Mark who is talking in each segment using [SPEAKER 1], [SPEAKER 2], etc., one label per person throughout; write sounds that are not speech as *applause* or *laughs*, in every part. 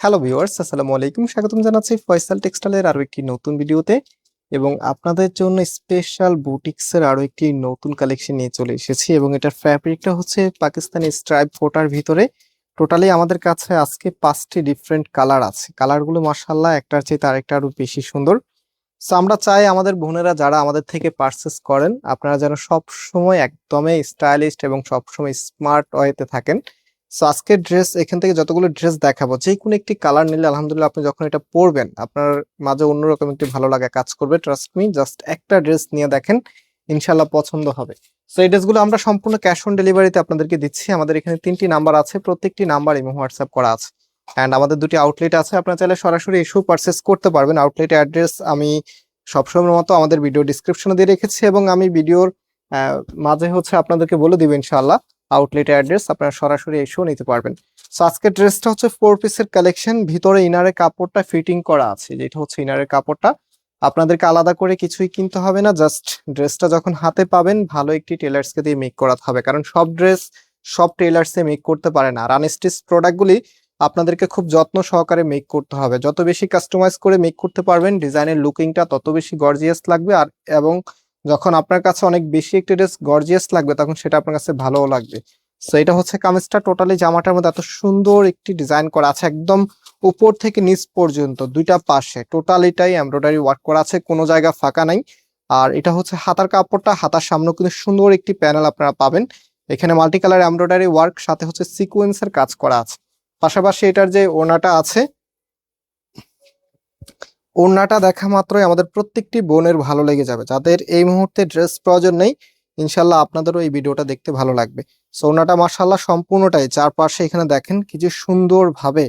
[SPEAKER 1] Hello viewers আসসালামু আলাইকুম। স্বাগতম জানাচ্ছি ফয়সাল টেক্সটাইলের আরও একটি নতুন ভিডিওতে এবং আপনাদের জন্য স্পেশাল বুটিক্সের আরও একটি নতুন কালেকশন নিয়ে চলে এসেছি এবং এটার ফ্যাব্রিকটা হচ্ছে পাকিস্তানি স্ট্রাইপ ফোটার ভিতরে। টোটালি আমাদের কাছে আজকে পাঁচটি ডিফারেন্ট কালার আছে। কালারগুলো মার্শাল্লাহ একটার চেয়ে তার একটা আরও বেশি সুন্দর। সো আমরা চাই আমাদের বোনেরা যারা আমাদের থেকে পারচেস করেন, আপনারা যেন সবসময় একদমই স্টাইলিস্ট এবং সবসময় স্মার্ট ওয়েতে থাকেন। সো আজকের ড্রেস এখান থেকে যতগুলো ড্রেস দেখাবো, যে কোনো একটি কালার নিলে আলহামদুলিল্লাহ আপনি যখন এটা পরবেন, আপনার মাঝে অন্যরকম একটি ভালো লাগা কাজ করবে ট্রাস্ট মি জাস্ট একটা ড্রেস নিয়ে দেখেন ইনশাল্লাহ পছন্দ হবে। সো এই ড্রেসগুলো আমরা সম্পূর্ণ ক্যাশ অন ডেলিভারিতে আপনাদেরকে দিচ্ছি। আমাদের এখানে তিনটি নাম্বার আছে, প্রত্যেকটি নাম্বার এবং হোয়াটসঅ্যাপ করা আছে। অ্যান্ড আমাদের দুটি আউটলেট আছে, আপনারা চাইলে সরাসরি এসেও পারচেস করতে পারবেন। আউটলেট অ্যাড্রেস আমি সবসময়ের মতো আমাদের ভিডিও ডিসক্রিপশনে দিয়ে রেখেছি এবং আমি ভিডিওর মাঝে হচ্ছে আপনাদেরকে বলে দিব ইনশাআল্লাহ। আউটলেট অ্যাড্রেস আপনারা সরাসরি এসেও নিতে পারবেন। সো আজকের ড্রেসটা হচ্ছে ফোর পিসের কালেকশন ভিতরে ইনারের কাপড়টা ফিটিং করা আছে, যেটা হচ্ছে ইনারের কাপড়টা। আপনাদেরকে আলাদা করে কিছুই কিনতে হবে না জাস্ট ড্রেসটা যখন হাতে পাবেন, ভালো একটি টেলার্সকে দিয়ে মেক করাতে হবে। কারণ সব ড্রেস, সব টেলার্সে মেক করতে পারে না। আর আনস্টিচ প্রোডাক্টগুলি আপনাদেরকে খুব যত্ন সহকারে মেক করতে হবে। যত বেশি কাস্টমাইজ করে মেক করতে পারবেন ডিজাইনের লুকিংটা তত বেশি গর্জিয়াস লাগবে। আর, এবং যখন আপনার কাছে অনেক বেশি একটি ড্রেস গর্জিয়াস লাগবে, তখন সেটা আপনার কাছে ভালোও লাগবে। সো এটা হচ্ছে কামিজটা টোটালি জামাটার মধ্যে এত সুন্দর একটি ডিজাইন করা আছে, একদম উপর থেকে নিচ পর্যন্ত, দুইটা পাশে। টোটালিটাই এমব্রয়ডারি ওয়ার্ক করা আছে, কোনো জায়গা ফাঁকা নাই। আর এটা হচ্ছে হাতার কাপড়টা, হাতার সামনে কিন্তু সুন্দর একটি প্যানেল আপনারা পাবেন। এখানে মাল্টি কালার এমব্রয়ডারি ওয়ার্ক সাথে হচ্ছে সিকোয়েন্সের কাজ করা আছে। পাশাপাশি এটার যে ওনাটা আছে ওড়নাটা দেখা মাত্রই আমাদের প্রত্যেকটি বোনের ভালো লেগে যাবে। যাদের এই মুহূর্তে ড্রেস প্রয়োজন নেই, ইনশাল্লাহ আপনাদেরও এই ভিডিওটা দেখতে ভালো লাগবে। সো ওড়নাটা মার্শাল্লাহ সম্পূর্ণটাই চারপাশে এখানে দেখেন কি যে সুন্দরভাবে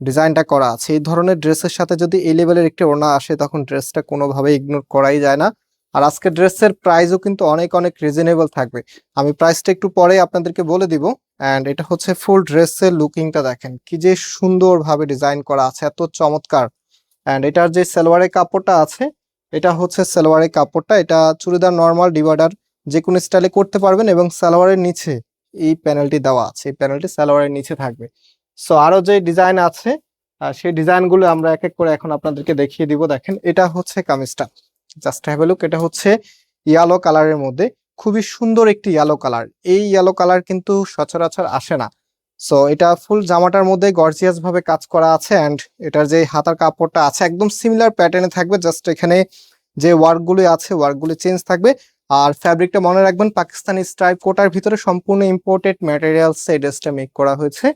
[SPEAKER 1] ডিজাইনটা করা আছে। এই ধরনের ড্রেসের সাথে যদি এই লেভেলের একটি ওড়না আসে, তখন ড্রেসটা কোনোভাবে ইগনোর করাই যায় না। আর আজকে ড্রেসের প্রাইসও কিন্তু অনেক অনেক রিজনেবল থাকবে। আমি প্রাইসটা একটু পরে আপনাদেরকে বলে দিব। অ্যান্ড এটা হচ্ছে ফুল ড্রেসের লুকিংটা দেখেন কি যে সুন্দরভাবে ডিজাইন করা আছে। এত চমৎকার। অ্যান্ড এটার যে সালোয়ারের কাপড়টা আছে, এটা হচ্ছে সালোয়ারের কাপড়টা। এটা চুড়িদার নর্মাল ডিভাইডার যে কোনো স্টাইলে করতে পারবেন এবং সালোয়ারের নিচে এই প্যানেলটি দেওয়া আছে। এই প্যানেলটি সালোয়ারের নিচে থাকবে। সো আরও যে ডিজাইন আছে সেই ডিজাইনগুলো আমরা এক এক করে এখন আপনাদেরকে দেখিয়ে দিব। দেখেন, এটা হচ্ছে কামিজটা। জাস্ট হ্যাভ লুক এটা হচ্ছে ইয়ালো কালারের মধ্যে। খুবই সুন্দর একটি ইয়ালো কালার এই ইয়েলো কালার কিন্তু সচরাচর আসে না। সো এটা ফুল জামাটার মধ্যে গর্জিয়াস ভাবে কাজ করা আছে অ্যান্ড এটার যে হাতার কাপড়টা আছে একদম সিমিলার প্যাটার্নে থাকবে। জাস্ট এখানে যে ওয়ার্কগুলি আছে ওয়ার্কগুলি চেঞ্জ থাকবে। আর ফ্যাব্রিকটা মনে রাখবেন, পাকিস্তানি স্ট্রাইপ কোটার ভিতরে সম্পূর্ণ ইম্পোর্টেড ম্যাটেরিয়ালস এই ড্রেসটা মেক করা হয়েছে।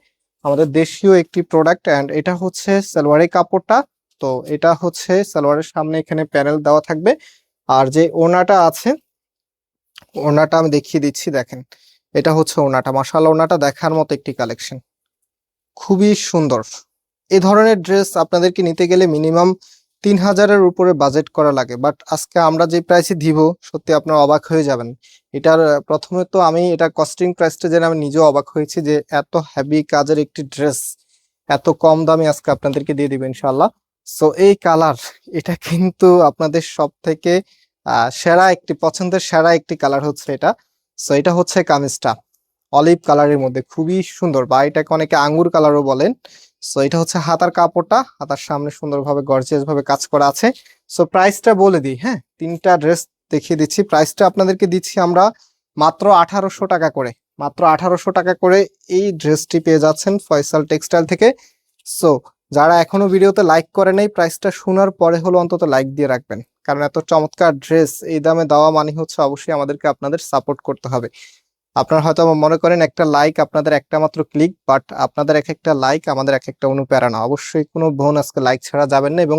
[SPEAKER 1] আমাদের দেশীয় একটি প্রোডাক্ট অ্যান্ড এটা হচ্ছে সালোয়ারের কাপড়টা। তো এটা হচ্ছে সালোয়ারের সামনে এখানে প্যানেল দেওয়া থাকবে। আর যে ওনাটা আছে ওনাটা আমি দেখিয়ে দিচ্ছি, দেখেন। এটা হচ্ছে ওনাটা মাসাল ওনাটা দেখার মতো একটি কালেকশন খুবই সুন্দর। এ ধরনের ড্রেস আপনাদেরকে নিতে গেলে মিনিমাম তিন হাজারের উপরে বাজেট করা লাগে। বাট আজকে আমরা যে প্রাইসে দিব, সত্যি আপনার অবাক হয়ে যাবেন। এটার প্রথমে তো আমি এটা কস্টিং প্রাইসটা জেনে আমি নিজেও অবাক হয়েছি যে এত হেভি কাজের একটি ড্রেস এত কম দামে আজকে আপনাদেরকে দিয়ে দিবেন ইনশাল্লাহ সো এই কালার এটা কিন্তু আপনাদের সব থেকে সেরা একটি, পছন্দের সেরা একটি কালার হচ্ছে এটা। সো এটা হচ্ছে কামিজটা অলিভ কালারের মধ্যে খুবই সুন্দর বা এটাকে অনেকে আঙ্গুর কালারও বলেন। সো এটা হচ্ছে হাতার কাপড়টা। হাতার সামনে সুন্দরভাবে গর্জিয়াস ভাবে কাজ করা আছে। সো প্রাইসটা বলে দিই হ্যাঁ? তিনটা ড্রেস দেখিয়ে দিচ্ছি। প্রাইসটা আপনাদেরকে দিচ্ছি আমরা মাত্র আঠারোশো টাকা করে। মাত্র আঠারোশো টাকা করে এই ড্রেসটি পেয়ে যাচ্ছেন ফয়সাল টেক্সটাইল থেকে। সো যারা এখনও ভিডিওতে লাইক করে নাই, প্রাইসটা শোনার পরে হলো অন্তত লাইক দিয়ে রাখবেন। কারণ এত চমৎকার ড্রেস এই দামে দেওয়া মানে হচ্ছে অবশ্যই আমাদেরকে আপনাদের সাপোর্ট করতে হবে। আপনারা হয়তো মনে করেন একটা লাইক আপনাদের একটা মাত্র ক্লিক বাট আপনাদের এক একটা লাইক আমাদের এক একটা অনুপ্রেরণা। অবশ্যই কোনো বোন আজকে লাইক ছাড়া যাবেন না এবং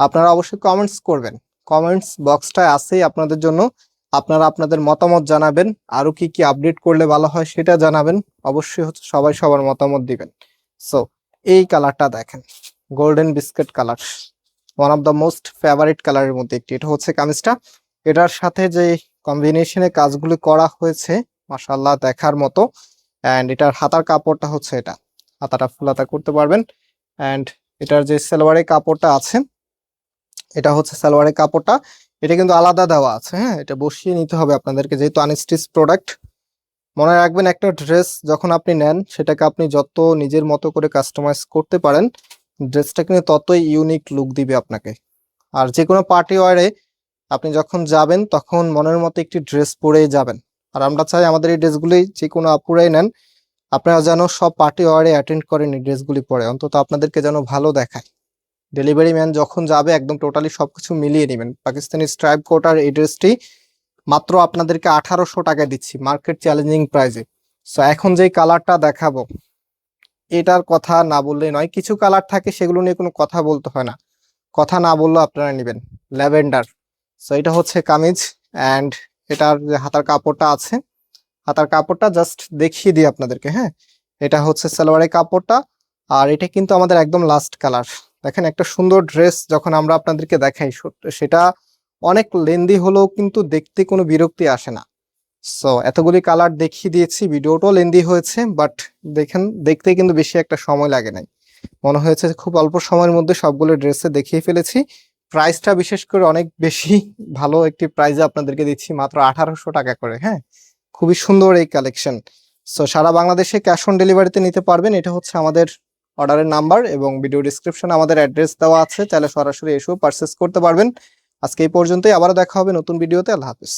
[SPEAKER 1] আপনারা অবশ্যই কমেন্টস করবেন। কমেন্টস বক্সটা আছেই আপনাদের জন্য। আপনারা আপনাদের মতামত জানাবেন। আরও কি কি আপডেট করলে ভালো হয় সেটা জানাবেন। অবশ্যই হচ্ছে সবাই সবার মতামত দিবেন। সো এই কালারটা দেখেন। Golden biscuit colour one of the most favourite কালারের মধ্যে একটি। এটা হচ্ছে কামিজটা। এটার সাথে যে কম্বিনেশনে কাজগুলি করা হয়েছে মাশাল্লাহ দেখার মতো। অ্যান্ড এটার হাতার কাপড়টা হচ্ছে এটা। হাতাটা ফুলাতা করতে পারবেন। অ্যান্ড এটার যে সালোয়ারের কাপড়টা আছে, এটা হচ্ছে সালোয়ারের কাপড়টা। এটা কিন্তু আলাদা দেওয়া আছে হ্যাঁ? এটা বসিয়ে নিতে হবে আপনাদেরকে, যেহেতু আনস্টিচ প্রোডাক্ট মনে রাখবেন, একটা ড্রেস যখন আপনি নেন, সেটাকে আপনি যত নিজের মতো করে কাস্টমাইজ করতে পারেন ড্রেসটা কিন্তু ততই ইউনিক লুক দিবে আপনাকে। আর যে কোনো পার্টি ওয়ারে আপনি যখন যাবেন, তখন মনের মতো একটি ড্রেস পরেই যাবেন। আর আমরা চাই আমাদের এই ড্রেসগুলি যে কোনো আপুরাই নেন আপনারা যেন সব পার্টি ওয়ারে অ্যাটেন্ড করেন এই ড্রেসগুলি পরে। অন্তত আপনাদেরকে যেন ভালো দেখায়। ডেলিভারি ম্যান যখন যাবে, একদম টোটালি সব কিছু মিলিয়ে নেবেন। পাকিস্তানি স্ট্রাইপ কোটার এই ড্রেসটি মাত্র আপনাদেরকে আঠারোশো টাকা দিচ্ছি মার্কেট চ্যালেঞ্জিং প্রাইজে সো এখন যেই কালারটা দেখাবো এটার কথা না বললেই নয়। কিছু কালার থাকে, সেগুলো নিয়ে কোনো কথা বলতে হয় না। কথা না বললেও আপনারা নেবেন। ল্যাভেন্ডার সো এটা হচ্ছে কামিজ অ্যান্ড এটার যে হাতার কাপড়টা আছে, হাতার কাপড়টা জাস্ট দেখিয়ে দিই আপনাদেরকে হ্যাঁ? এটা হচ্ছে সালোয়ারের কাপড়টা আর এটা কিন্তু আমাদের একদম লাস্ট কালার দেখেন একটা সুন্দর ড্রেস যখন আমরা আপনাদেরকে দেখাই সেটা অনেক লেন্দি হলেও কিন্তু দেখতে কোনো বিরক্তি আসে না। সো এতগুলি কালার দেখিয়ে দিয়েছি, ভিডিওটাও লেন্দি হয়েছে বাট দেখেন, দেখতে কিন্তু বেশি একটা সময় লাগে নাই। মনে হয়েছে খুব অল্প সময়ের মধ্যে সবগুলো ড্রেসে দেখিয়ে ফেলেছি। প্রাইসটা বিশেষ করে অনেক বেশি *laughs* ভালো একটি প্রাইজে আপনাদেরকে দিচ্ছি, মাত্র আঠারোশো টাকা করে হ্যাঁ? খুবই সুন্দর এই কালেকশন সো সারা বাংলাদেশে ক্যাশ অন ডেলিভারিতে নিতে পারবেন, এটা হচ্ছে আমাদের অর্ডারের নাম্বার এবং ভিডিও ডিসক্রিপশনে আমাদের অ্যাড্রেস দেওয়া আছে, তাহলে সরাসরি এসেও পারচেস করতে পারবেন। আজকে এই পর্যন্তই, আবারও দেখা হবে নতুন ভিডিওতে আল্লাহ হাফিজ।